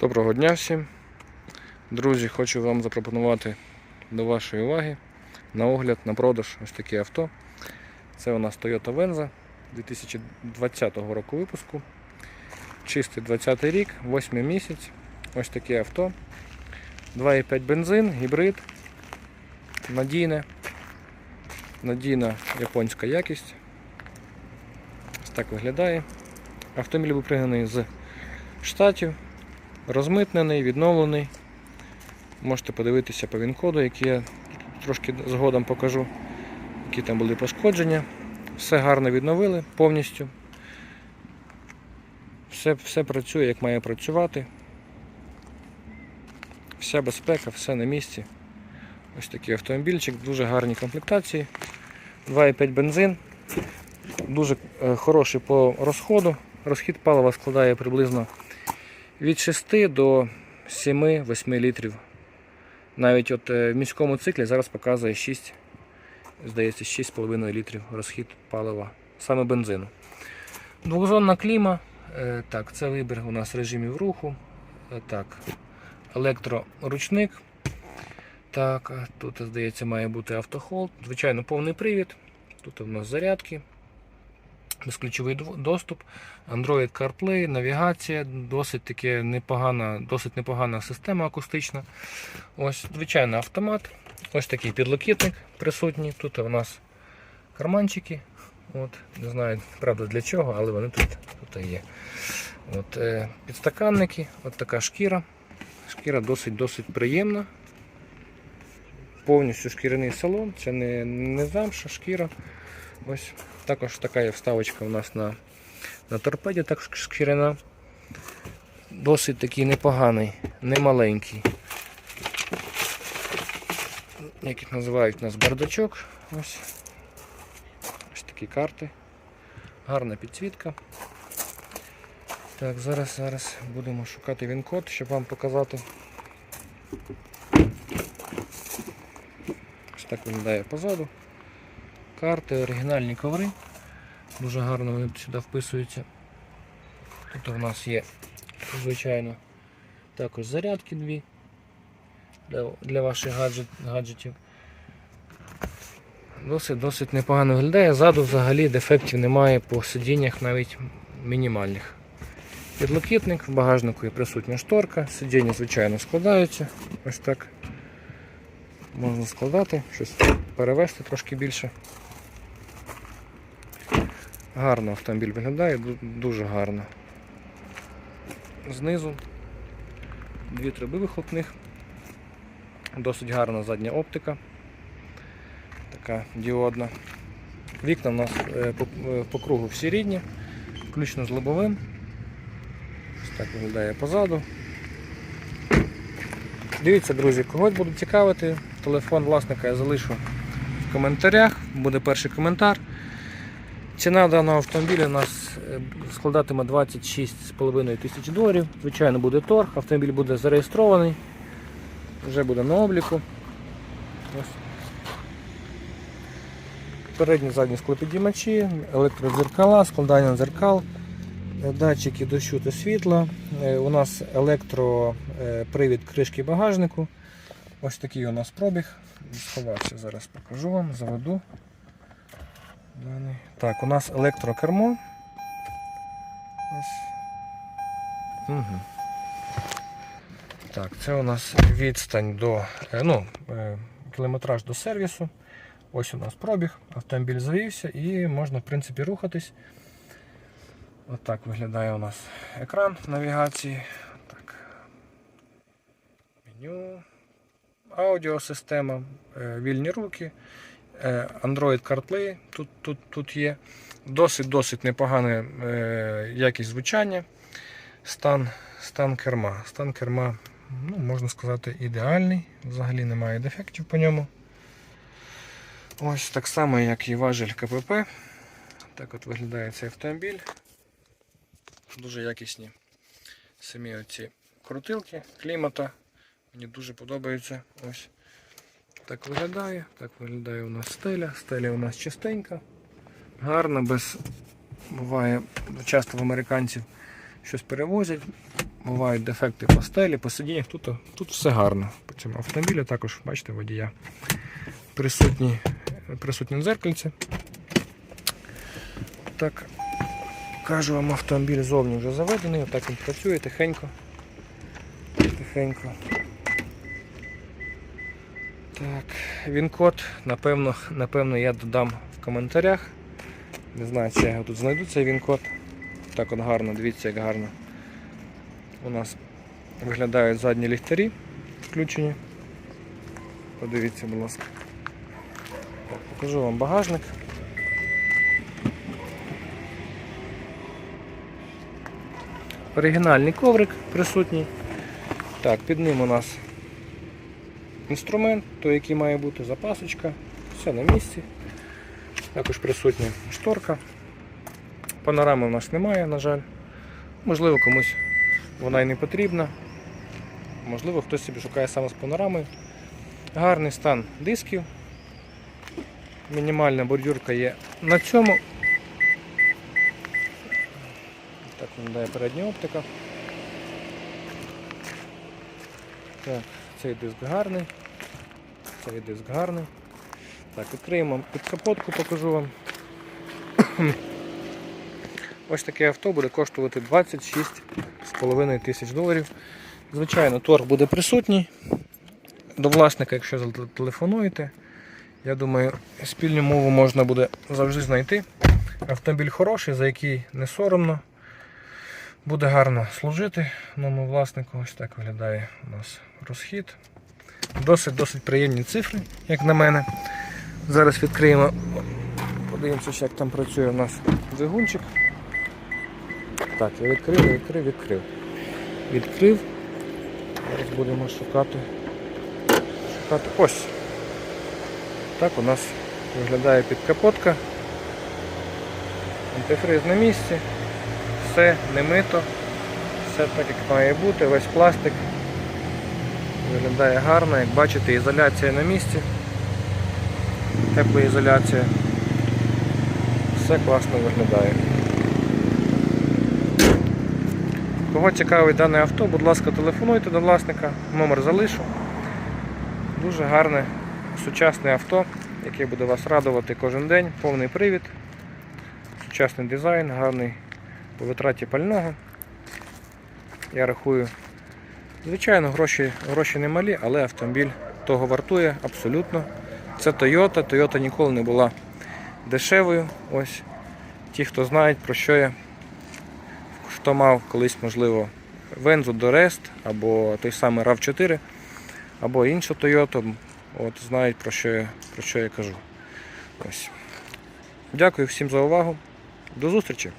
Доброго дня всім. Друзі, хочу вам запропонувати до вашої уваги на огляд, на продаж ось таке авто. Це у нас Toyota Venza 2020 року випуску. Чистий 20 рік, 8 місяць. Ось таке авто. 2,5 бензин, гібрид. Надійне. Надійна японська якість. Ось так виглядає. Автомобіль був пригнаний з штатів розмитнений, відновлений. Можете подивитися по він-коду, який я трошки згодом покажу, які там були пошкодження. Все гарно відновили повністю. Все, все працює, як має працювати. Вся безпека, все на місці. Ось такий автомобільчик, дуже гарні комплектації. 2,5 бензин. Дуже е, хороший по розходу. Розхід палива складає приблизно від 6 до 7-8 літрів. Навіть от е, в міському циклі зараз показує 6, здається, 6,5 літрів розхід палива, саме бензину. Двохзонна кліма. Е, Так, це вибір у нас режимів руху. Е, Так, електроручник. Так, тут, здається, має бути автохолд. Звичайно, повний привід. Тут у нас зарядки безключовий доступ, Android CarPlay, навігація, досить таке непогана, досить непогана система акустична. Ось, звичайно, автомат. Ось такий підлокітник присутній. Тут у нас карманчики. От, не знаю, правда для чого, але вони тут, тут є. От, е, підстаканники, от така шкіра. Шкіра досить досить приємна. Повністю шкіряний салон, це не, не замша, шкіра. Ось також така є вставочка у нас на, на торпеді, так шкіряна. Досить такий непоганий, немаленький. Як їх називають у нас бардачок. Ось. Ось такі карти. Гарна підсвітка. Так, зараз, зараз будемо шукати він-код, щоб вам показати. Ось так виглядає позаду карти, оригінальні коври. Дуже гарно вони сюди вписуються. Тут у нас є, звичайно, також зарядки дві для, ваших гаджет, гаджетів. Досить досить непогано виглядає. Ззаду взагалі дефектів немає по сидіннях навіть мінімальних. Підлокітник, в багажнику є присутня шторка, сидіння, звичайно, складаються. Ось так. Можна складати, щось перевести трошки більше. Гарно автомобіль виглядає, дуже гарно. Знизу дві труби вихлопних. Досить гарна задня оптика. Така діодна. Вікна у нас е, е, по кругу всі рідні, включно з лобовим. Ось так виглядає позаду. Дивіться, друзі, когось буде цікавити. Телефон власника я залишу в коментарях, буде перший коментар. Ціна даного автомобіля у нас е, складатиме 26,5 тисяч доларів. Звичайно, буде торг, автомобіль буде зареєстрований, вже буде на обліку. Передні задні склопідіймачі, електродзеркала, складання дзеркал, е, датчики дощу та світла. Е, У нас електропривід кришки багажнику. Ось такий у нас пробіг. Сховався, зараз покажу вам, заведу. Так, у нас електрокермо. Угу. Так, це у нас відстань до е, ну, е, кілометраж до сервісу. Ось у нас пробіг, автомобіль завівся і можна в принципі рухатись. Отак виглядає у нас екран навігації. Так. Меню. Аудіосистема, е, вільні руки. Е, Android CarPlay тут, тут, тут є. Досить-досить непогана е, якість звучання. Стан, стан керма. Стан керма, ну, можна сказати, ідеальний. Взагалі немає дефектів по ньому. Ось так само, як і важель КПП. Так от виглядає цей автомобіль. Дуже якісні самі оці крутилки клімата. Мені дуже подобається. Ось. Так виглядає. Так виглядає у нас стеля. Стеля у нас чистенька, гарна, без буває часто в американців щось перевозять. бувають дефекти по стелі, по сидіннях. Тут, тут все гарно. По цьому автомобілі також, бачите, водія присутні, присутні дзеркальці. Так, кажу вам, автомобіль зовні вже заведений, отак він працює тихенько. Тихенько. Так, він код, напевно, напевно, я додам в коментарях. Не знаю, чи я тут знайду цей він код. Так от гарно, дивіться, як гарно. У нас виглядають задні ліхтарі включені. Подивіться, будь ласка. Покажу вам багажник. Оригінальний коврик присутній. Так, під ним у нас інструмент, той, який має бути, запасочка, все на місці. Також присутня шторка. Панорами у нас немає, на жаль. Можливо, комусь вона і не потрібна. Можливо, хтось собі шукає саме з панорамою. Гарний стан дисків. Мінімальна бордюрка є на цьому. Так виглядає передня оптика. Так, цей диск гарний. Цей диск гарний. Так, відкриємо під капотку, покажу вам. Ось таке авто буде коштувати 26,5 тисяч доларів. Звичайно, торг буде присутній. До власника, якщо зателефонуєте, я думаю, спільну мову можна буде завжди знайти. Автомобіль хороший, за який не соромно. Буде гарно служити новому власнику. Ось так виглядає у нас розхід. Досить-досить приємні цифри, як на мене. Зараз відкриємо, подивимося, як там працює у нас двигунчик. Так, я відкрив, відкрив, відкрив. Відкрив. Зараз будемо шукати. Шукати. Ось. Так у нас виглядає підкапотка. Антифриз на місці. Все не мито. Все так як має бути, весь пластик. Виглядає гарно, як бачите, ізоляція на місці. Теплоізоляція. Все класно виглядає. Кого цікавить дане авто, будь ласка, телефонуйте до власника, номер залишу. Дуже гарне сучасне авто, яке буде вас радувати кожен день, повний привід, сучасний дизайн, гарний по витраті пального. Я рахую, звичайно, гроші, гроші не малі, але автомобіль того вартує абсолютно. Це Toyota. Toyota ніколи не була дешевою. Ось ті, хто знають, про що я, хто мав колись, можливо, Вензу Дорест або той самий RAV4, або іншу Toyota, от знають про що я, про що я кажу. Ось. Дякую всім за увагу. До зустрічі!